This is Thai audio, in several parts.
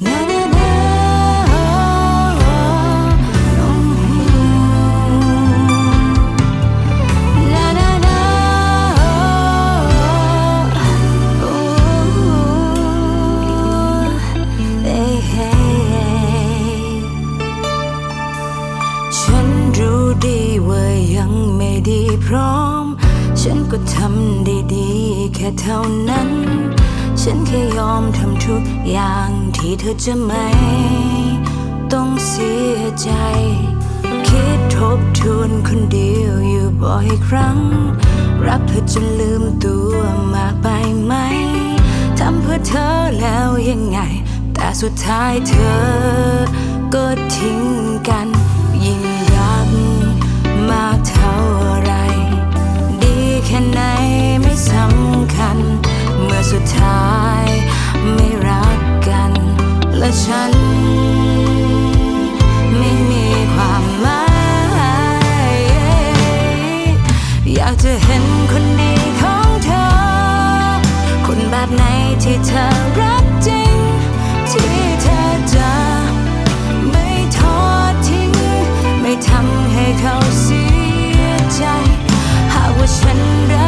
ฉันรู้ดีว่ายังไม่ดีพร้อม ฉันก็ทำได้ดีแค่เท่านั้น ฉันแค่ยอมทำทุกอย่างที่เธอจะไม่ ต้องเสียใจ คิดทบทวนคนเดียวอยู่บ่อยครั้ง รักเธอจนลืมตัวมากไปไหม ทำเพื่อเธอแล้วยังไง แต่สุดท้ายเธอก็ทิ้งกันยิ่ง เขาเสียใจ หากว่าฉันรัก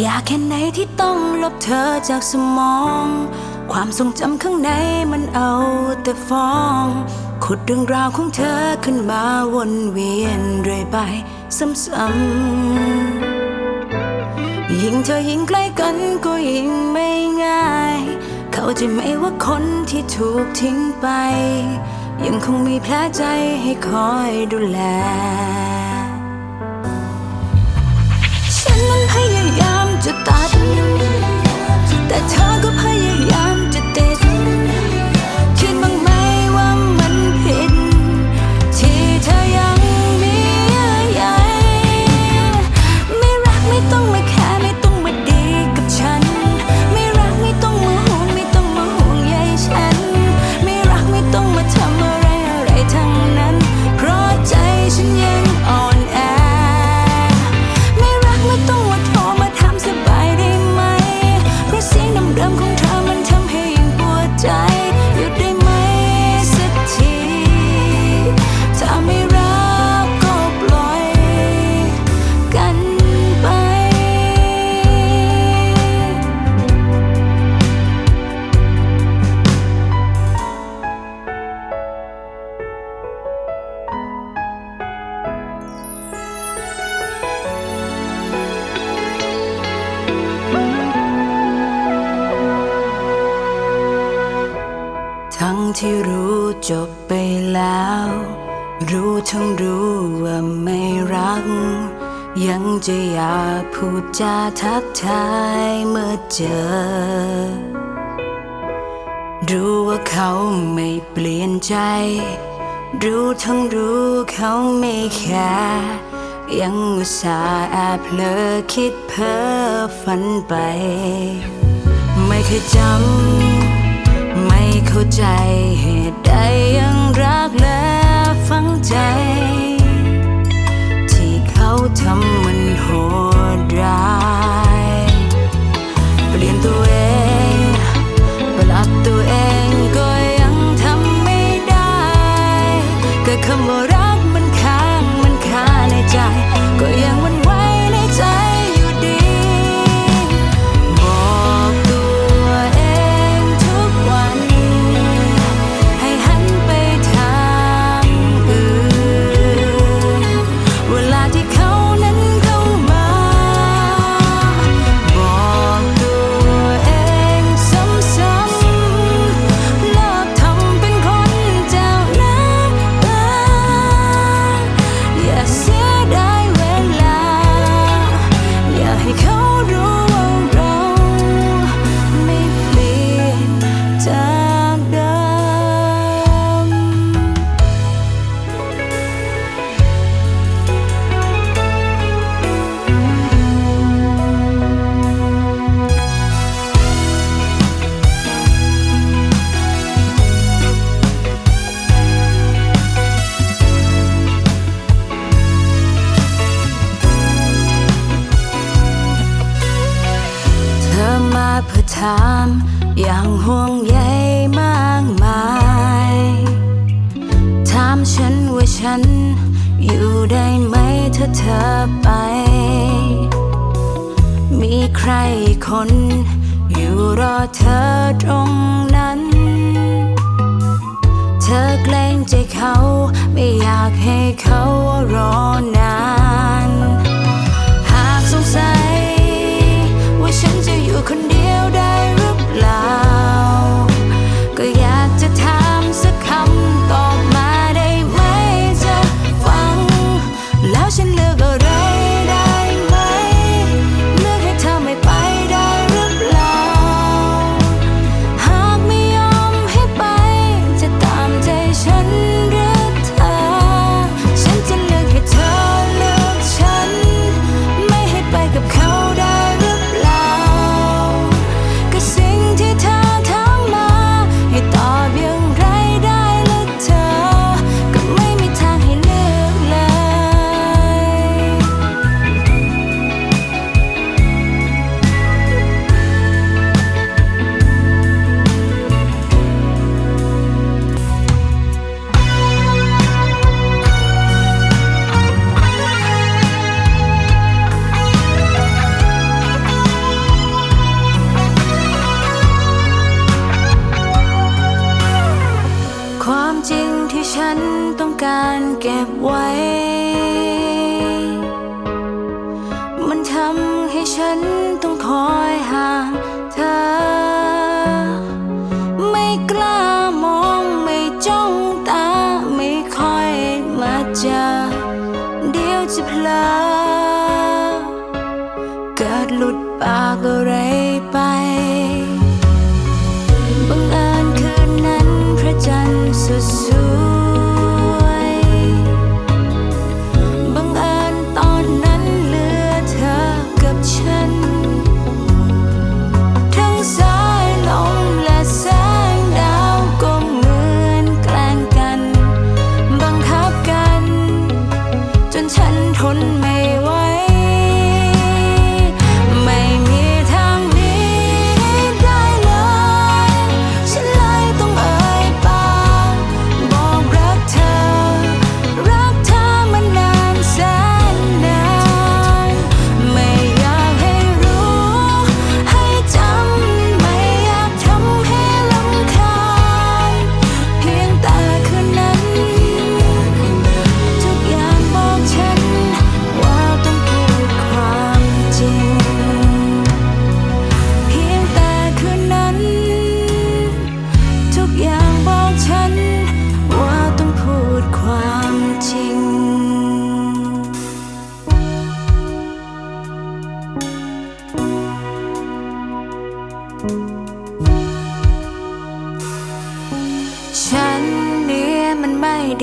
อยากแค่ไหนที่ต้องลบเธอจากสมอง ความทรงจำข้างในมันเอาแต่ฟ้องขุดเรื่องราวของเธอขึ้นมาวนเวียนเรื่อยไปซ้ำๆยิ่งเธอยิ่งใกล้กันก็ยิ่งไม่ง่าย เขาจะไม่ว่าคนที่ถูกทิ้งไป ยังคงมีแผลใจให้คอยดูแล พยายามจะตัด แต่เธอก็พยายาม ทั้งรู้ว่าไม่รัก ยังจะอยากพูดจาทักทายเมื่อเจอ รู้ว่าเขาไม่เปลี่ยนใจ รู้ทั้งรู้เขาไม่แคร์ยังอุตส่าห์แอบเลอคิดเพ้อฝันไป ไม่เคยจำ ไม่เข้าใจเหตุใดยังรักและฝัง ใจ ที่เขาทำ เธอไป มีใครคนอยู่รอเธอตรงนั้น เธอเกรงใจเขาไม่อยากให้เขารอนาน หากสงสัย ว่าฉันจะอยู่คนเดียวได้ จะเพลอเกิดหลุดปากอะไรไป บังเอิญคืนนั้นพระจันทร์สุดสวย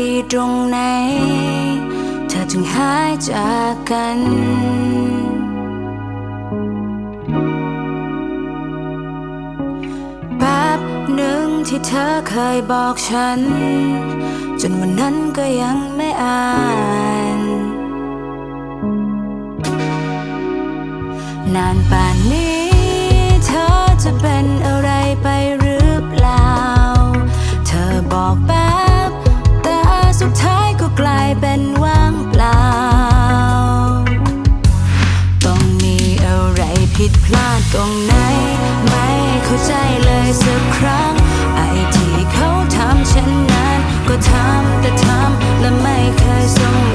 ดีตรงไหน เธอจึงหายจากกัน แป๊บหนึ่งที่เธอเคยบอกฉัน จนวันนั้นก็ยังไม่อ่านนานป่านนี้เธอจะเป็นอะไรไปหรือเปล่า เธอบอกแป๊บ ผิดพลาดตรงไหน ไม่เข้าใจเลยสักครั้ง ไอที่เขาทำเช่นนั้น ก็ทำแต่ทำและไม่เคยสง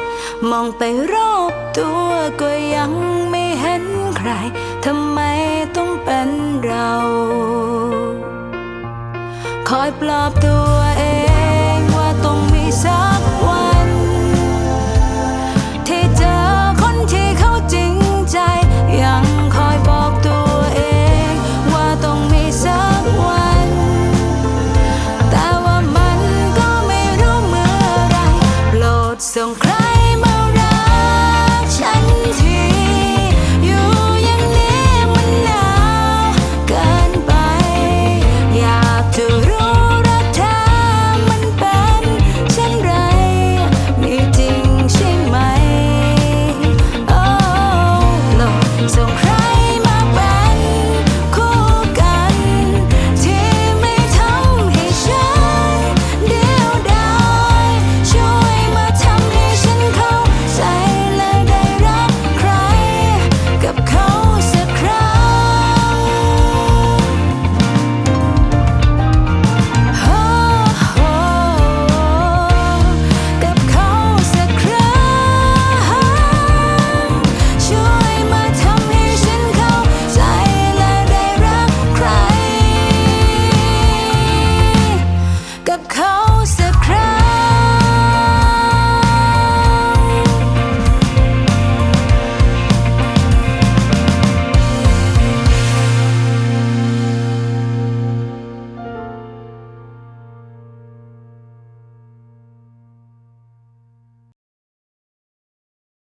มองไปรอบตัวก็ยังไม่เห็นใคร ทำไมต้องเป็นเรา คอยปลอบตัวเองว่าต้องมีสัก